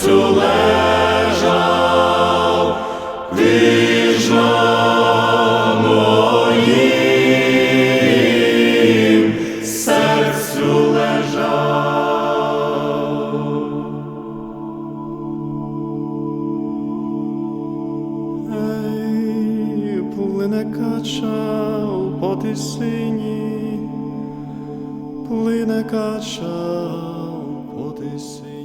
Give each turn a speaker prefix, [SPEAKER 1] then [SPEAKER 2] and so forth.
[SPEAKER 1] серцю лежав, на моїм серцю лежав. Ей, плине кача по тисині, плине кача по тисині.